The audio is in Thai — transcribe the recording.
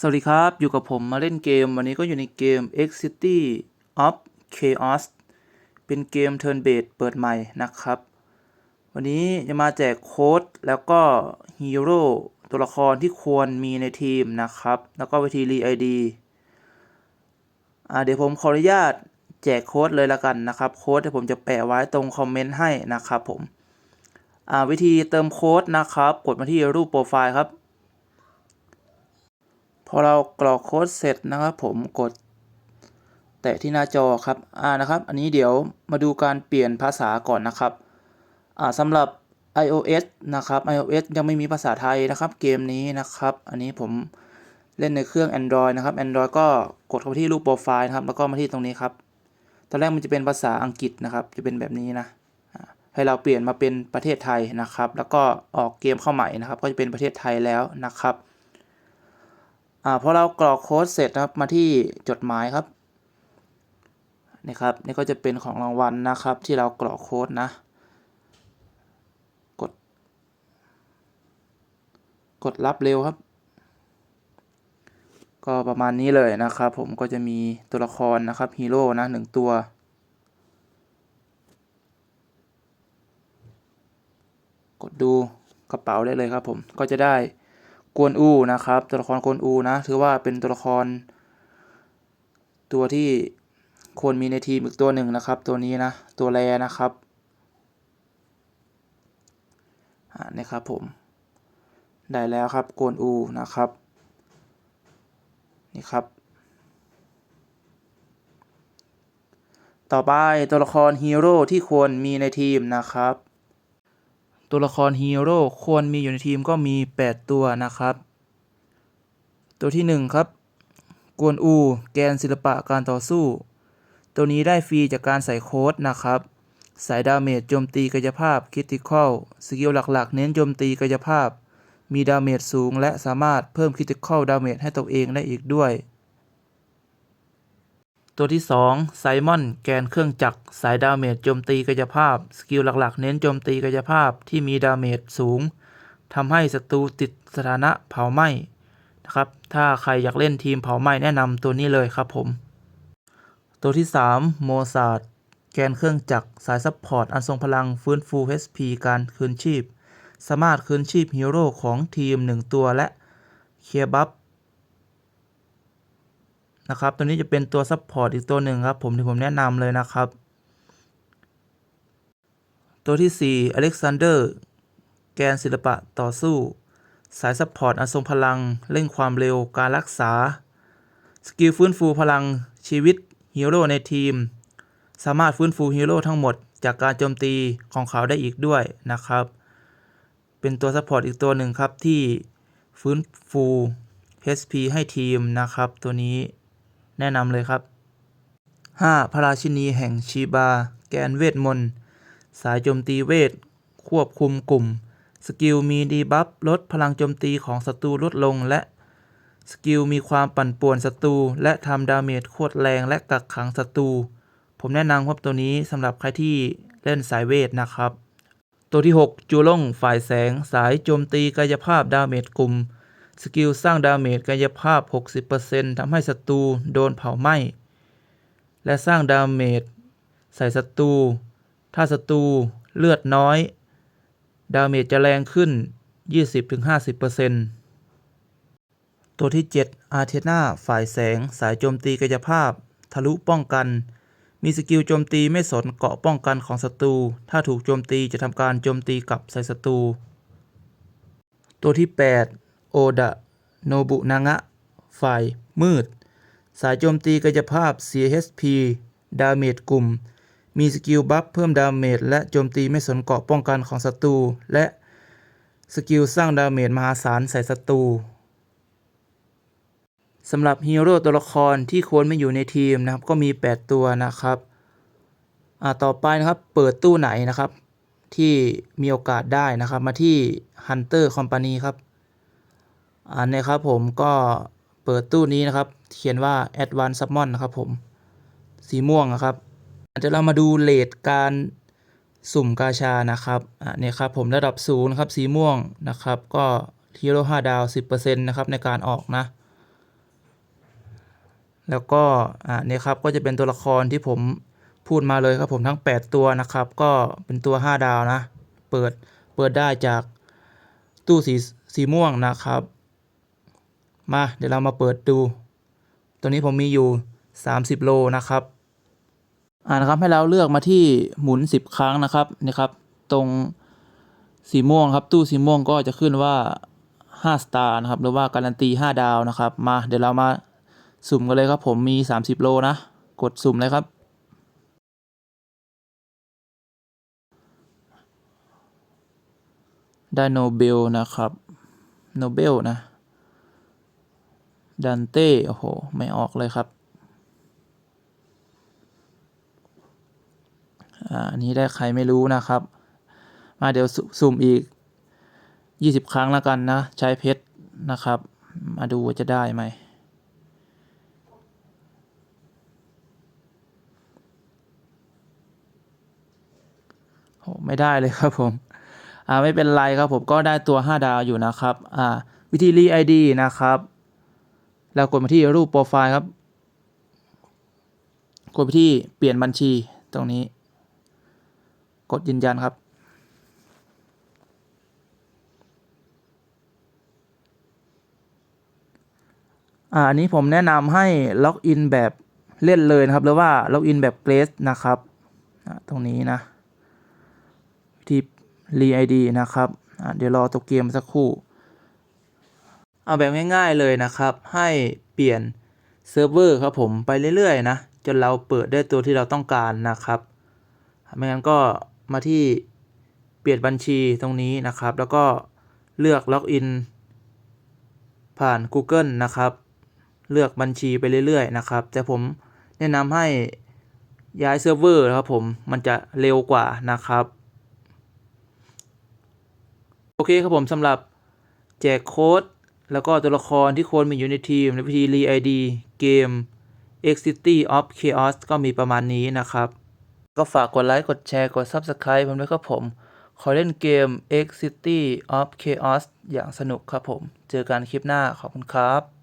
สวัสดีครับ อยู่กับผมมาเล่นเกม วันนี้ก็อยู่ในเกม X City of Chaos เป็นเกม Turn Based เปิดใหม่นะครับ วันนี้จะมาแจกโค้ดแล้วก็ฮีโร่ตัวละครที่ควรมีในทีมนะครับ แล้วก็วิธีรีไอดีเดี๋ยวผมขออนุญาตแจกโค้ดเลยละกันนะครับ โค้ดที่ผมจะแปะไว้ตรงคอมเมนต์ให้นะครับผมวิธีเติมโค้ดนะครับ กดมาที่รูปโปรไฟล์ครับ พอเรากรอกโค้ดเสร็จนะครับ ผมกด แตะที่หน้าจอครับอ่านะครับ อันนี้เดี๋ยวมาดูการเปลี่ยนภาษาก่อนนะครับอ่าสำหรับ iOS นะครับ iOS ยังไม่มีภาษาไทยนะครับ เกมนี้นะครับ อันนี้ผมเล่นในเครื่อง Android นะครับ Android ก็กดเข้าไปที่รูปโปรไฟล์นะครับ แล้วก็มาที่ตรงนี้ครับ ตอนแรกมันจะเป็นภาษาอังกฤษนะครับ จะเป็นแบบนี้นะ ให้เราเปลี่ยนมาเป็นประเทศไทยนะครับ แล้วก็ออกเกมเข้าใหม่นะครับ ก็จะเป็นประเทศไทยแล้วนะครับ อ่าพอเรากรอกโค้ดเสร็จครับมาที่จดหมายครับนี่ครับนี่ก็จะเป็นของรางวัลนะครับ ที่เรากรอกโค้ดนะ กด กดรับเร็วครับ ก็ประมาณนี้เลยนะครับ ผมก็จะมีตัวละครนะครับฮีโร่นะหนึ่งตัวกดดูกระเป๋าได้เลยครับผมก็จะได้ กวนอูนะครับตัวละครกวนอูนะถือว่าเป็นตัวละคร ตัวที่ควรมีในทีมอีกตัวหนึ่งนะครับ ตัวนี้นะตัวแรนะครับอ่านี่ครับผมได้แล้วครับกวนอูนะครับนี่ครับ ต่อไปตัวละครฮีโร่ที่ควรมีในทีมนะครับ ตัวละครฮีโร่ควรมีอยู่ในทีมก็มี 8 ตัวนะครับ ตัวที่ 1 ครับ กวนอู แกนศิลปะการต่อสู้ ตัวนี้ได้ฟรีจากการใส่โค้ดนะครับ สายดาเมจโจมตีกายภาพคริติคอลสกิลหลักๆ เน้นโจมตีกายภาพ มีดาเมจสูง และสามารถเพิ่มคริติคอลดาเมจให้ตัวเองได้อีกด้วย ตัวที่2ไซมอนแกนเครื่องจักร สายดาเมจโจมตีกายภาพ สกิลหลักๆ เน้นโจมตีกายภาพที่มีดาเมจสูงทำให้ศัตรูติดสถานะเผาไหม้นะครับ ถ้าใครอยากเล่นทีมเผาไหม้แนะนำตัวนี้เลยครับผม ตัวที่3โมซาดแกนเครื่องจักร สายซัพพอร์ตอันทรงพลังฟื้นฟู HP การคืนชีพ สามารถคืนชีพฮีโร่ของทีม 1 ตัวและเคลียร์บัฟ นะครับ ตัวนี้จะเป็นตัวซัพพอร์ตอีกตัวหนึ่งครับ ผมที่ผมแนะนำเลยนะครับ ตัวที่ 4 อเล็กซานเดอร์ แกนศิลปะต่อสู้ สายซัพพอร์ตอันทรงพลัง เร่งความเร็ว การรักษา สกิลฟื้นฟูพลังชีวิตฮีโร่ในทีม สามารถฟื้นฟูฮีโร่ทั้งหมด จากการโจมตีของเขาได้อีกด้วยนะครับ เป็นตัวซัพพอร์ตอีกตัวหนึ่งครับที่ฟื้นฟู HP ให้ทีมนะครับตัวนี้ แนะนำเลยครับ 5. พระราชินีแห่งชีบา แกนเวทมนต์ สายโจมตีเวท ควบคุมกลุ่ม สกิลมีดีบัฟลดพลังโจมตีของศัตรูลดลงและ สกิลมีความปั่นป่วนศัตรูและทำดาเมจโคตรแรงและกักขังศัตรู ผมแนะนำครับตัวนี้สำหรับใครที่เล่นสายเวทนะครับ ตัวที่ 6 จูล่งฝ่ายแสง สายโจมตีกายภาพดาเมจกลุ่ม สกิลสร้างดาเมจกายภาพ 60%ทำให้ศัตรูโดนเผาไหม้ และสร้างดาเมจใส่ศัตรู ถ้าศัตรูเลือดน้อย ดาเมจจะแรงขึ้น 20-50%ตัวที่ 7 อาร์เทนาฝ่ายแสง สายโจมตีกายภาพ ทะลุป้องกัน มีสกิลโจมตีไม่สนเกาะป้องกันของศัตรู ถ้าถูกโจมตีจะทำการโจมตีกลับใส่ศัตรู ตัวที่ 8 โอดะโนบุนางะ ฝ่ายมืด สายโจมตีกายภาพ CHP ดาเมจกลุ่ม มีสกิลบัฟเพิ่มดาเมจและโจมตีไม่สนเกาะป้องกันของศัตรู และสกิลสร้างดาเมจมหาศาลใส่ศัตรูสำหรับฮีโร่ตัวละครที่ควรไม่อยู่ในทีมนะครับ ก็มี 8 ตัวนะครับอ่าต่อไปนะครับเปิดตู้ไหนนะครับ ที่มีโอกาสได้นะครับมาที่ Hunter Company ครับ อ่าเนี่ยครับผมก็เปิดตู้นี้นะครับ เขียนว่า Advanced Summon นะครับผม สีม่วงนะครับเดี๋ยวเรามาดูเลทการสุ่มกาชานะครับอ่าเนี่ยครับผมระดับศูนย์ครับสีม่วงนะครับ ก็ฮีโร่5ดาว10%นะครับในการออกนะ แล้วก็อ่านี่ครับก็จะเป็นตัวละครที่ผมพูดมาเลยครับผมทั้ง 8 ตัวนะครับ ก็เป็นตัว 5 ดาวนะ เปิดเปิดได้จากตู้สีสีม่วงนะครับ มาเดี๋ยวเรามาเปิดดู ตัวนี้ผมมีอยู่ 30 โลนะครับอ่านะครับให้เราเลือกมาที่หมุน 10 ครั้งนะครับนี่ครับ ตรงสีม่วงครับ ตู้สีม่วงก็จะขึ้นว่า 5 สตาร์นะครับ หรือว่าการันตี 5 ดาวนะครับ มาเดี๋ยวเรามาสุ่มกันเลยครับ ผมมี 30 โลนะ กดสุ่มเลยครับ ได้โนเบลนะครับ โนเบลนะ ดันเต้ โอ้โห ไม่ออกเลยครับอ่าอันนี้ได้ใครไม่รู้นะครับ มาเดี๋ยวสุสุ่มอีก 20 ครั้งแล้วกันนะ ใช้เพชรนะครับ มาดูว่าจะได้ไหม โอ้ไม่ได้เลยครับผม อ่า ไม่เป็นไรครับผมก็ได้ตัว 5 ดาวอยู่นะครับ อ่า วิธีรีไอดีนะครับ แล้วกดมาที่รูปโปรไฟล์ครับ กดไปที่เปลี่ยนบัญชีตรงนี้ กดยืนยันครับ อ่าอันนี้ผมแนะนำให้ล็อกอินแบบเล่นเลยนะครับ หรือว่าล็อกอินแบบเกรสนะครับตรงนี้นะที่รีไอดีนะครับ เดี๋ยวรอตัวเกมสักครู่ เอาแบบง่ายๆเลยนะครับ ให้เปลี่ยนเซิร์ฟเวอร์ครับผมไปเรื่อยๆนะจนเราเปิดได้ตัวที่เราต้องการนะครับไม่งั้นก็มาที่เปลี่ยนบัญชีตรงนี้นะครับ แล้วก็เลือกล็อกอินผ่าน Google นะครับ เลือกบัญชีไปเรื่อยๆนะครับ แต่ผมแนะนำให้ย้ายเซิร์ฟเวอร์ครับผมมันจะเร็วกว่านะครับ โอเคครับผมสำหรับแจกโค้ด แล้วก็ตัวละครที่โค้ดมีอยู่ในทีมในพิธีรีไอดีเกม X City of Chaos ก็มีประมาณนี้นะครับ ก็ฝากกดไลค์ กดแชร์ กด Subscribe ผมด้วยครับผม ขอเล่นเกม X City of Chaos อย่างสนุกครับผม เจอกันคลิปหน้า ขอบคุณครับ